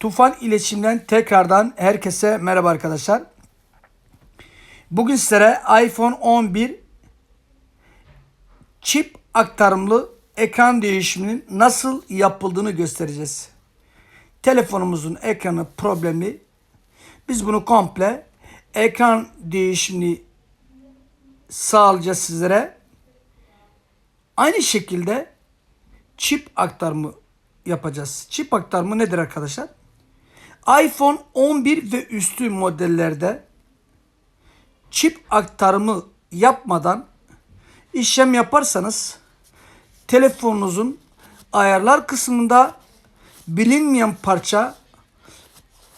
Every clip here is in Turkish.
Tufan İletişim'den tekrardan herkese merhaba arkadaşlar. Bugün sizlere iPhone 11 çip aktarımlı ekran değişiminin nasıl yapıldığını göstereceğiz. Telefonumuzun ekranı problemli. Biz bunu komple ekran değişimini sağlayacağız sizlere. Aynı şekilde çip aktarımı yapacağız. Çip aktarımı nedir arkadaşlar? iPhone 11 ve üstü modellerde çip aktarımı yapmadan işlem yaparsanız telefonunuzun ayarlar kısmında bilinmeyen parça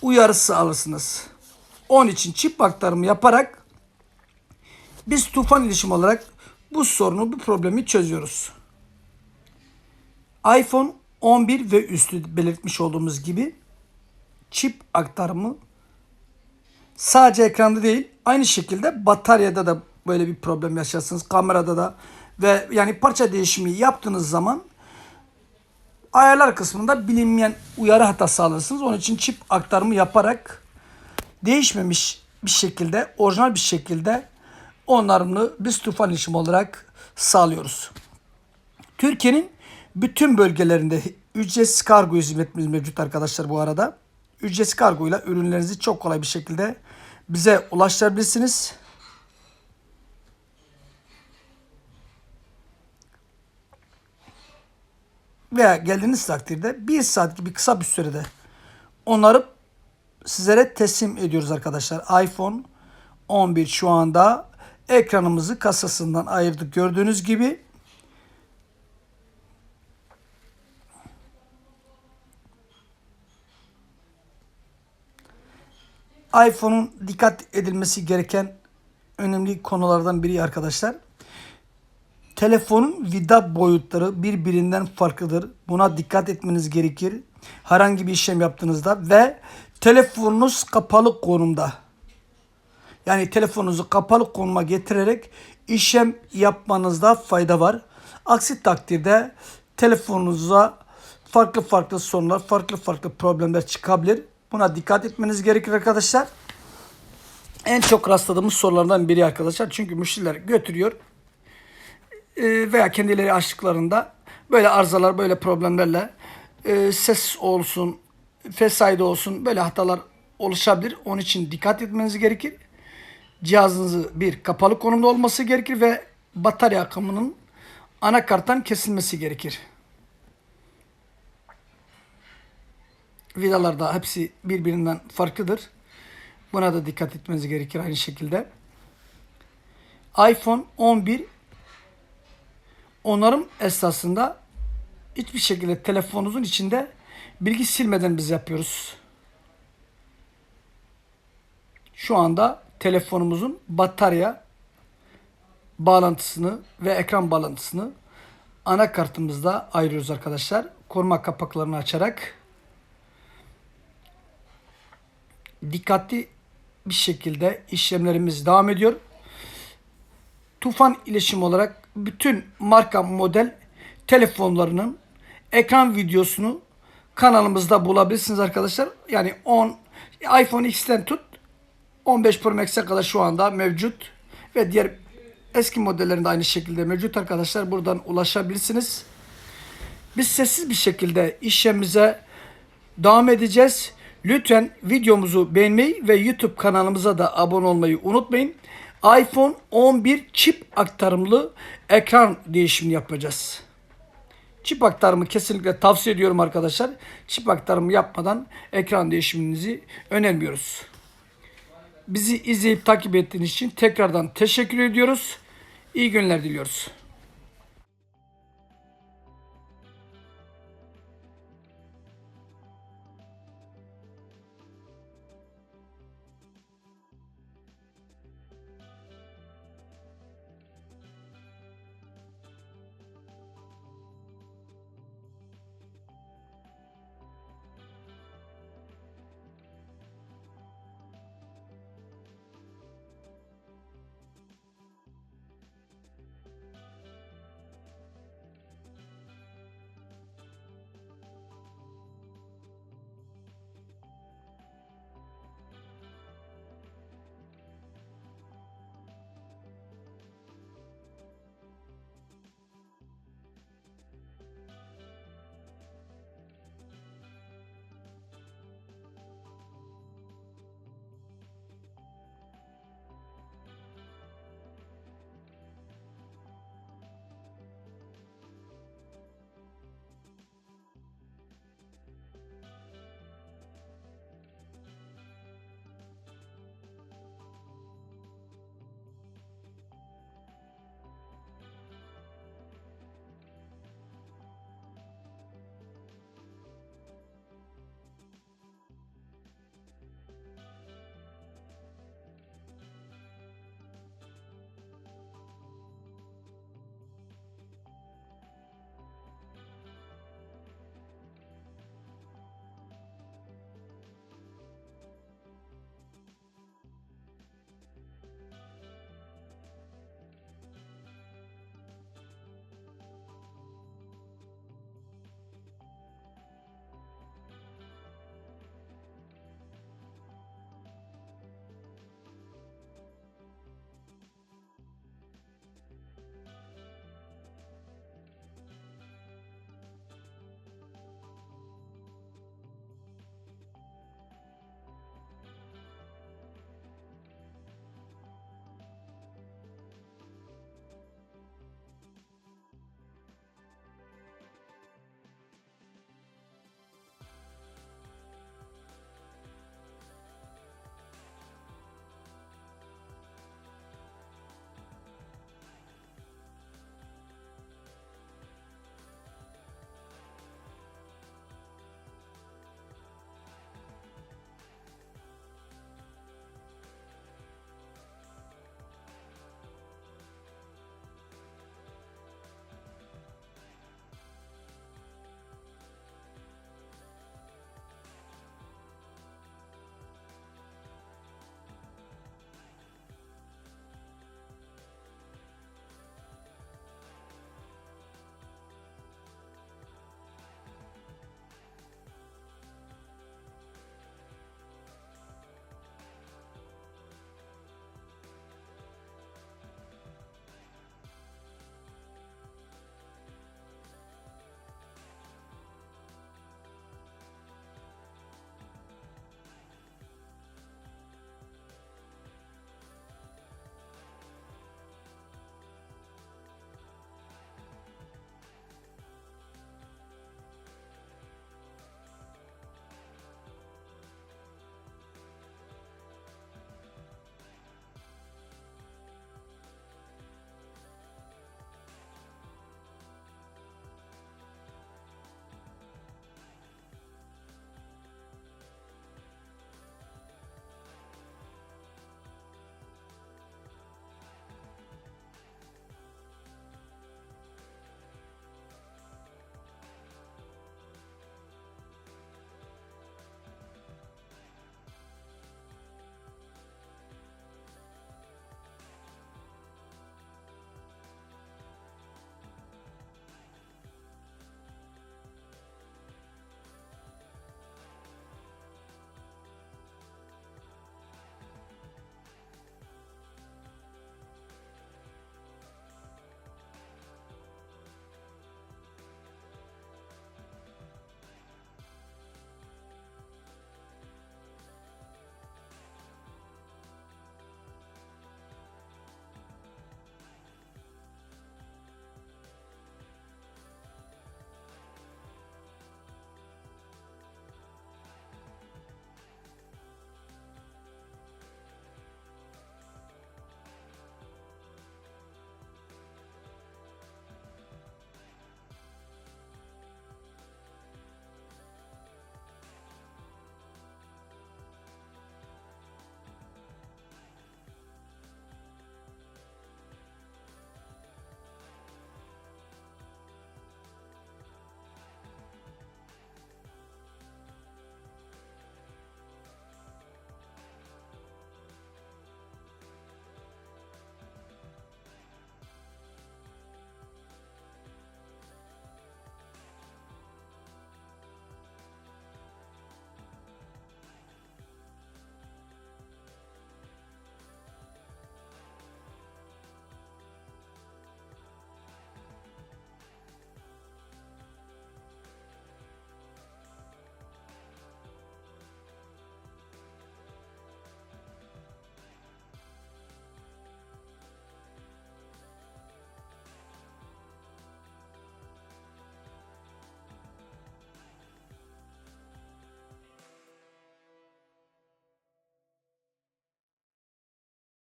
uyarısı alırsınız. Onun için çip aktarımı yaparak biz tufan iletişim olarak bu sorunu, bu problemi çözüyoruz. iPhone 11 ve üstü belirtmiş olduğumuz gibi çip aktarımı sadece ekranda değil aynı şekilde bataryada da böyle bir problem yaşarsınız. Kamerada da ve yani parça değişimi yaptığınız zaman ayarlar kısmında bilinmeyen uyarı hatası alırsınız. Onun için çip aktarımı yaparak değişmemiş bir şekilde, orijinal bir şekilde onarımını biz tufan işim olarak sağlıyoruz. Türkiye'nin bütün bölgelerinde ücretsiz kargo hizmetimiz mevcut arkadaşlar bu arada. Ücretsiz kargoyla ürünlerinizi çok kolay bir şekilde bize ulaştırabilirsiniz. Veya geldiğiniz takdirde bir saat gibi kısa bir sürede onarıp sizlere teslim ediyoruz arkadaşlar. iPhone 11 şu anda ekranımızı kasasından ayırdık gördüğünüz gibi. iPhone'un dikkat edilmesi gereken önemli konulardan biri arkadaşlar. Telefonun vida boyutları birbirinden farklıdır. Buna dikkat etmeniz gerekir. Herhangi bir işlem yaptığınızda ve telefonunuz kapalı konumda. Yani telefonunuzu kapalı konuma getirerek işlem yapmanızda fayda var. Aksi takdirde telefonunuza farklı farklı sorunlar, farklı farklı problemler çıkabilir. Buna dikkat etmeniz gerekir arkadaşlar. En çok rastladığımız sorulardan biri arkadaşlar. Çünkü müşteriler götürüyor e, veya kendileri açtıklarında böyle arızalar, böyle problemlerle e, ses olsun, fesayda olsun böyle hatalar oluşabilir. Onun için dikkat etmeniz gerekir. Cihazınızı bir kapalı konumda olması gerekir ve batarya akımının anakarttan kesilmesi gerekir. Vidalar da hepsi birbirinden farklıdır. Buna da dikkat etmeniz gerekir aynı şekilde. iPhone 11 onarım esasında hiçbir şekilde telefonunuzun içinde bilgi silmeden biz yapıyoruz. Şu anda telefonumuzun batarya bağlantısını ve ekran bağlantısını anakartımızda ayırıyoruz arkadaşlar. Koruma kapaklarını açarak dikkatli bir şekilde işlemlerimiz devam ediyor. Tufan iletişim olarak bütün marka model telefonlarının ekran videosunu kanalımızda bulabilirsiniz arkadaşlar. Yani 10 iPhone X'ten tut 15 Pro Max'e kadar şu anda mevcut ve diğer eski modellerinde aynı şekilde mevcut arkadaşlar. Buradan ulaşabilirsiniz. Biz sessiz bir şekilde işlemimize devam edeceğiz. Lütfen videomuzu beğenmeyi ve YouTube kanalımıza da abone olmayı unutmayın. iPhone 11 çip aktarımlı ekran değişimini yapacağız. Çip aktarımı kesinlikle tavsiye ediyorum arkadaşlar. Çip aktarımı yapmadan ekran değişiminizi önermiyoruz. Bizi izleyip takip ettiğiniz için tekrardan teşekkür ediyoruz. İyi günler diliyoruz.